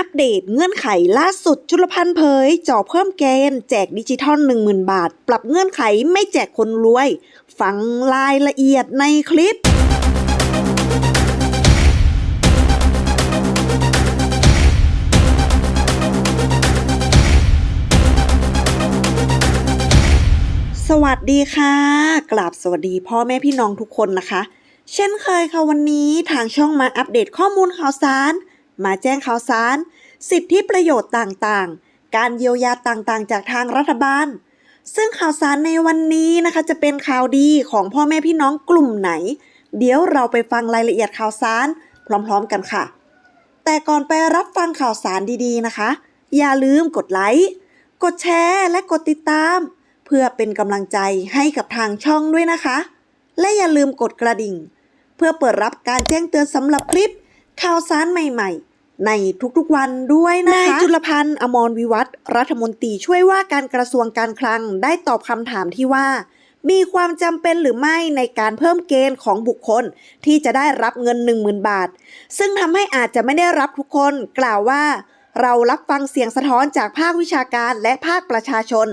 อัปเดตเงื่อนไขล่าสุดจุลพันธ์เผยจ่อเพิ่มเกณฑ์แจกดิจิทัล 10,000 บาท ปรับเงื่อนไขไม่แจกคนรวย ฟังรายละเอียดในคลิปสวัสดีค่ะ กราบสวัสดีพ่อแม่พี่น้องทุกคนนะคะ เช่นเคยค่ะวันนี้ทางช่องมาอัปเดตข้อมูลข่าวสาร มาแจ้งข่าวสาร สิทธิประโยชน์ต่างๆ การเยียวยาต่างๆ จากทางรัฐบาล ซึ่งข่าวสารในวันนี้นะคะจะเป็นข่าวดีของพ่อแม่พี่น้องกลุ่มไหน เดี๋ยวเราไปฟังรายละเอียดข่าวสารพร้อมๆกันค่ะ แต่ก่อนไปรับฟังข่าวสารดีๆนะคะ อย่าลืมกดไลค์ กดแชร์ และกดติดตาม เพื่อเป็นกำลังใจให้กับทางช่องด้วยนะคะ และอย่าลืมกดกระดิ่ง เพื่อเปิดรับการแจ้งเตือนสำหรับคลิปข่าวสารใหม่ๆ ในทุกๆวันด้วยนะคะนายจุลพันธ์อมรวิวัฒรัฐมนตรีช่วยว่าการกระทรวงการคลังได้ตอบคำถามที่ว่า มีความจำเป็นหรือไม่ในการเพิ่มเกณฑ์ของบุคคลที่จะได้รับเงิน 10,000 บาท ซึ่งทำให้อาจจะไม่ได้รับทุกคนกล่าวว่า เรารับฟังเสียงสะท้อนจากภาควิชาการและภาคประชาชน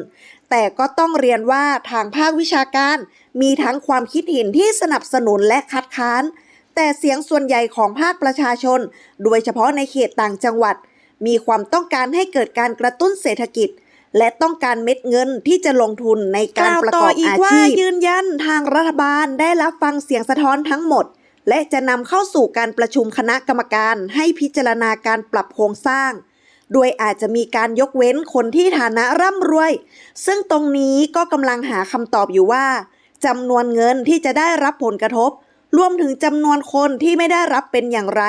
แต่ก็ต้องเรียนว่าทางภาควิชาการ มีทั้งความคิดเห็นที่สนับสนุนและคัดค้าน แต่เสียงส่วนใหญ่ของภาคประชาชน โดยเฉพาะในเขตต่างจังหวัด มีความต้องการให้เกิดการกระตุ้นเศรษฐกิจ และต้องการเม็ดเงินที่จะลงทุนในการประกอบอาชีพยืนยันทางรัฐบาลได้รับฟังเสียงสะท้อนทั้งหมด และจะนำเข้าสู่การประชุมคณะกรรมการให้พิจารณาการปรับโครงสร้างโดยอาจจะมีการยกเว้นคนที่ฐานะร่ำรวย ซึ่งตรงนี้ก็กำลังหาคำตอบอยู่ว่าจำนวนเงินที่จะได้รับผลกระทบ รวมถึงจำนวนคนที่ไม่ได้รับเป็นอย่างไร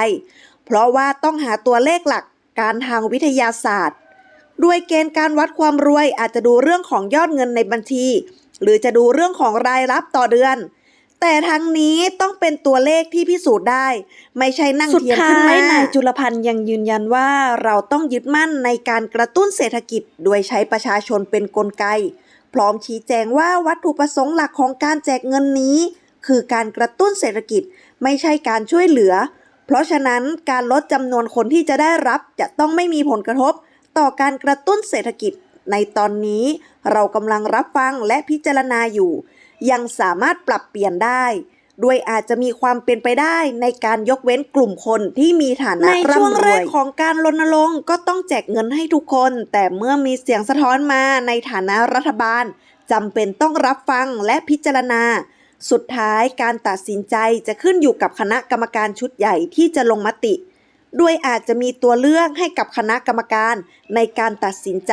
เพราะว่าต้องหาตัวเลขหลักการทางวิทยาศาสตร์ด้วยเกณฑ์การวัดความรวยอาจจะดูเรื่องของยอดเงินในบัญชี หรือจะดูเรื่องของรายรับต่อเดือน แต่ทั้งนี้ต้องเป็นตัวเลขที่พิสูจน์ได้ ไม่ใช่นั่งสุดเทียนท้ายขึ้นมานายจุลพันธ์ยังยืนยันว่าเราต้องยึดมั่นในการกระตุ้นเศรษฐกิจ โดยใช้ประชาชนเป็นกลไก พร้อมชี้แจงว่าวัตถุประสงค์หลักของการแจกเงินนี้ คือการกระตุ้นเศรษฐกิจ ไม่ใช่การช่วยเหลือ เพราะฉะนั้นการลดจำนวนคนที่จะได้รับจะต้องไม่มีผลกระทบ ต่อการกระตุ้นเศรษฐกิจ ในตอนนี้เรากำลังรับฟังและพิจารณาอยู่ ยังสามารถปรับเปลี่ยนได้ด้วยอาจจะมีความเป็นไปได้ในการยกเว้นกลุ่มคนที่มีฐานะในช่วงร่ำรแรวยกของการรณรงค์ก็ต้องแจกเงินให้ทุกคน แต่เมื่อมีเสียงสะท้อนมาในฐานะรัฐบาลจำเป็นต้องรับฟังและพิจารณา สุดท้ายการตัดสินใจจะขึ้นอยู่กับคณะกรรมการชุดใหญ่ที่จะลงมติ ด้วยอาจจะมีตัวเลือกให้กับคณะกรรมการในการตัดสินใจ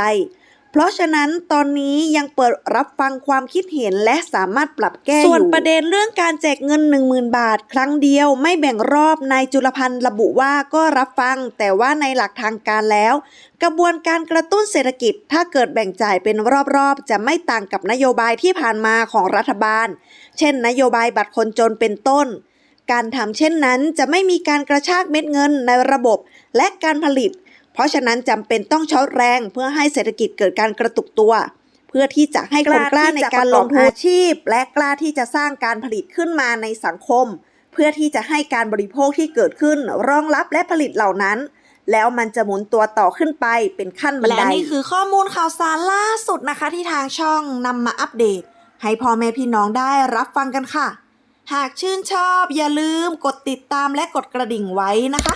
เพราะฉะนั้นตอนนี้ยังเปิดรับฟังความคิดเห็นและสามารถปรับแก้ส่วนประเด็นเรื่องการแจกเงิน 10,000 บาท ครั้งเดียวไม่แบ่งรอบนายจุลพันธ์ระบุว่าก็รับฟัง แต่ว่าในหลักทางการแล้ว กระบวนการกระตุ้นเศรษฐกิจ ถ้าเกิดแบ่งจ่ายเป็นรอบๆ จะไม่ต่างกับนโยบายที่ผ่านมาของรัฐบาล เช่น นโยบายบัตรคนจนเป็นต้นการทำเช่นนั้นจะไม่มีการกระชากเม็ดเงินในระบบ และการผลิต เพราะฉะนั้นจำเป็นต้องช็อตแรงเพื่อให้เศรษฐกิจเกิดการกระตุกตัว เพื่อที่จะให้คนกล้าในการลงทุนอาชีพ และกล้าที่จะสร้างการผลิตขึ้นมาในสังคม เพื่อที่จะให้การบริโภคที่เกิดขึ้นรองรับและผลิตเหล่านั้น แล้วมันจะหมุนตัวต่อขึ้นไปเป็นขั้นบันไดและนี่คือข้อมูลข่าวสารล่าสุดนะคะ ที่ทางช่องนำมาอัปเดต ให้พ่อแม่พี่น้องได้รับฟังกันค่ะ หากชื่นชอบอย่าลืมกดติดตามและกดกระดิ่งไว้นะคะ